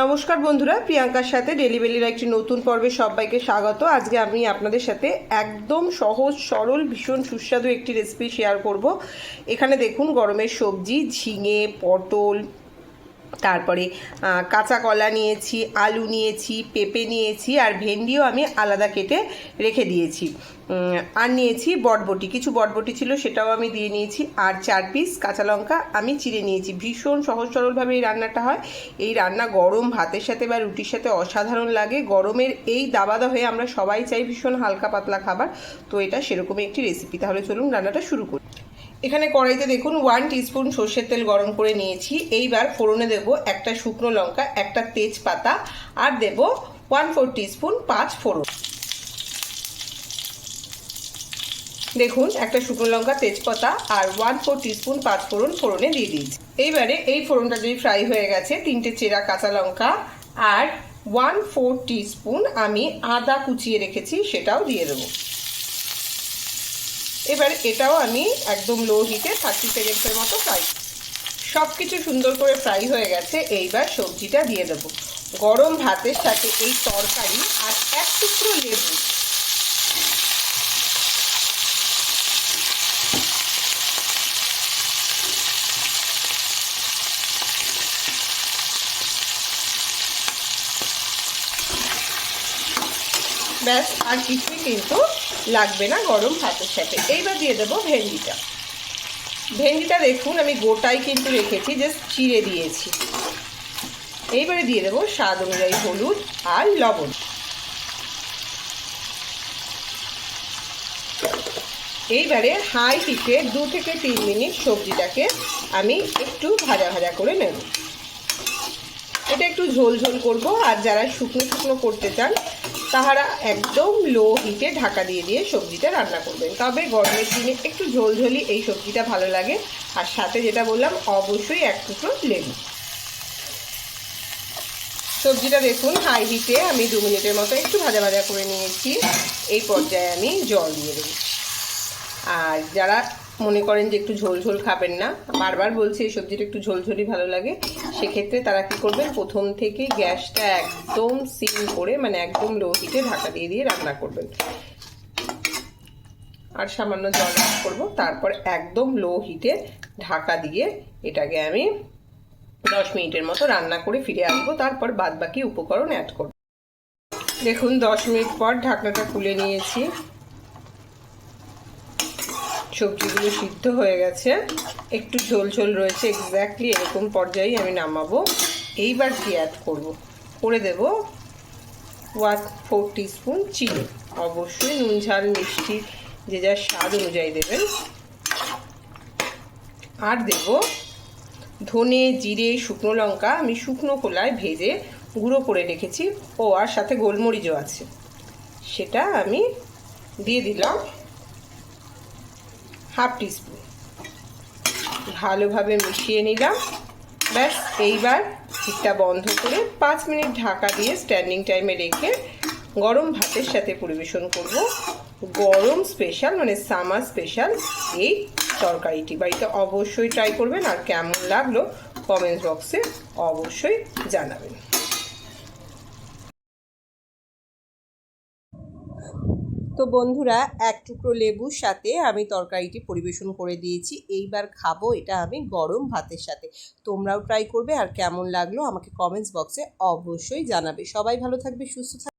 নমস্কার বন্ধুরা, প্রিয়াঙ্কার সাথে ডেলিভারির একটি নতুন পর্বে সবাইকে স্বাগত। আজকে আমি আপনাদের সাথে একদম সহজ, সরল, ভীষণ সুস্বাদু একটি রেসিপি শেয়ার করব। এখানে দেখুন গরমের সবজি, ঝিঙে, পটল তারপরে কাঁচা কলা নিয়েছি, আলু নিয়েছি, পেঁপে নিয়েছি, আর ভেন্ডিও আমি আলাদা কেটে রেখে দিয়েছি। আর নিয়েছি বটবটি। কিছু বটবটি ছিল সেটাও আমি দিয়ে নিয়েছি। আর চার পিস কাঁচা লঙ্কা আমি চিড়ে নিয়েছি। ভীষণ সহজ সরলভাবে এই রান্নাটা হয়। এই রান্না গরম ভাতের সাথে বা রুটির সাথে অসাধারণ লাগে। গরমের এই দাবাদা হয়ে আমরা সবাই চাই ভীষণ হালকা পাতলা খাবার। তো এটা সেরকমই একটি রেসিপি তাহলে চলুন রান্নাটা শুরু করি। এখানে কড়াইতে দেখুন ওয়ান টিস্পুন সর্ষের তেল গরম করে নিয়েছি। এইবার ফোড়নে দেব একটা শুকনো লঙ্কা, একটা তেজপাতা, আর দেব ওয়ান ফোর টিস্পুন পাঁচ ফোড়ন। দেখুন, একটা শুকনো লঙ্কা, তেজপাতা, আর ওয়ান ফোর টিস্পুন পাঁচ ফোড়ন ফোড়নে দিয়ে দিয়েছি। এইবারে এই ফোড়নটা যদি ফ্রাই হয়ে গেছে, তিনটে চেরা কাঁচা লঙ্কা, আর ওয়ান ফোর টিস্পুন আমি আদা কুচিয়ে রেখেছি, সেটাও দিয়ে দেবো। এবার এটাও আমি একদম লো হিটে থার্টি সেকেন্ডসের মতো ফ্রাই সব কিছু সুন্দর করে ফ্রাই হয়ে গেছে, এইবার সবজিটা দিয়ে দেবো। গরম ভাতের সাথে এই তরকারি আর এক টুকরো লেবু ব্যাস, আর কিছুই কিন্তু লাগবে না গরম ভাতের সাথে। এইবার দিয়ে দেবো ভেন্ডিটা। ভেন্ডিটা দেখুন, আমি গোটাই কিন্তু রেখেছি জাস্ট চিড়ে দিয়েছি। এইবারে দিয়ে দেবো স্বাদ অনুযায়ী হলুদ আর লবণ। এইবারে হাই হিটে দু থেকে তিন মিনিট সবজিটাকে আমি একটু ভাজা ভাজা করে নেব। এটা একটু ঝোল ঝোল করব, আর যারা শুকনো শুকনো করতে চান তাহারা একদম লো হিটে ঢাকা দিয়ে দিয়ে সবজিটা রান্না করবেন। তবে গরমের দিনে একটু ঝোলঝোলি এই সবজিটা ভালো লাগে। আর সাথে যেটা বললাম, অবশ্যই এক টুকরো লেবু। সবজিটা দেখুন হাই হিটে আমি দু মিনিটের মতো একটু ভাজা ভাজা করে নিয়েছি। এই পর্যায়ে আমি জল দিয়ে দেবো। আর যারা মনে করেন যে একটু ঝোল ঝোল খাবেন না, বারবার বলছি এই সবজিটা একটু ঝোলঝোলি ভালো লাগে। সেক্ষেত্রে তারা কি করবেন, প্রথম থেকে গ্যাসটা একদম সিম করে মানে একদম লো হিটে ঢাকা দিয়ে দিয়ে রান্না করবেন। আর সামান্য জল করব, তারপর একদম লো হিটে ঢাকা দিয়ে এটাকে আমি দশ মিনিটের মতো রান্না করে ফিরে আসব, তারপর বাদ বাকি উপকরণ অ্যাড করব। দেখুন, দশ মিনিট পর ঢাকনাটা খুলে নিয়েছি। সবজিগুলো সিদ্ধ হয়ে গেছে। একটু ঝোল ঝোল রয়েছে এক্স্যাক্টলি এরকম পর্যায়ে আমি নামাবো। এইবার কি অ্যাড করব? করে দেব ওয়ান ফোর টিস্পুন চিনি। অবশ্যই নুন, ঝাল, মিষ্টি, যে যার স্বাদ অনুযায়ী দেবেন। আর দেব ধনে, জিরে, শুকনো লঙ্কা। আমি শুকনো খোলায় ভেজে গুঁড়ো করে রেখেছি। ও, আর সাথে গোলমরিচও আছে। সেটা আমি দিয়ে দিলাম। Half teaspoon. ভালোভাবে মিশিয়ে নিলাম। ব্যাস, এইবার হিটটা বন্ধ করে পাঁচ মিনিট ঢাকা দিয়ে স্ট্যান্ডিং টাইমে রেখে গরম ভাতের সাথে পরিবেশন করব। গরম স্পেশাল মানে সামার স্পেশাল এই তরকারিটি। বাড়িতে অবশ্যই ট্রাই করবেন আর কেমন লাগল কমেন্টস বক্সে অবশ্যই জানাবেন। তো বন্ধুরা, এক টুকরো লেবুর সাথে আমি তরকারিটি পরিবেশন করে দিয়েছি। এইবার খাব এটা আমি গরম ভাতের সাথে। তোমরাও ট্রাই করবে আর কেমন লাগল আমাকে কমেন্টস বক্সে অবশ্যই জানাবে। সবাই ভালো থাকবে, সুস্থ থাকবে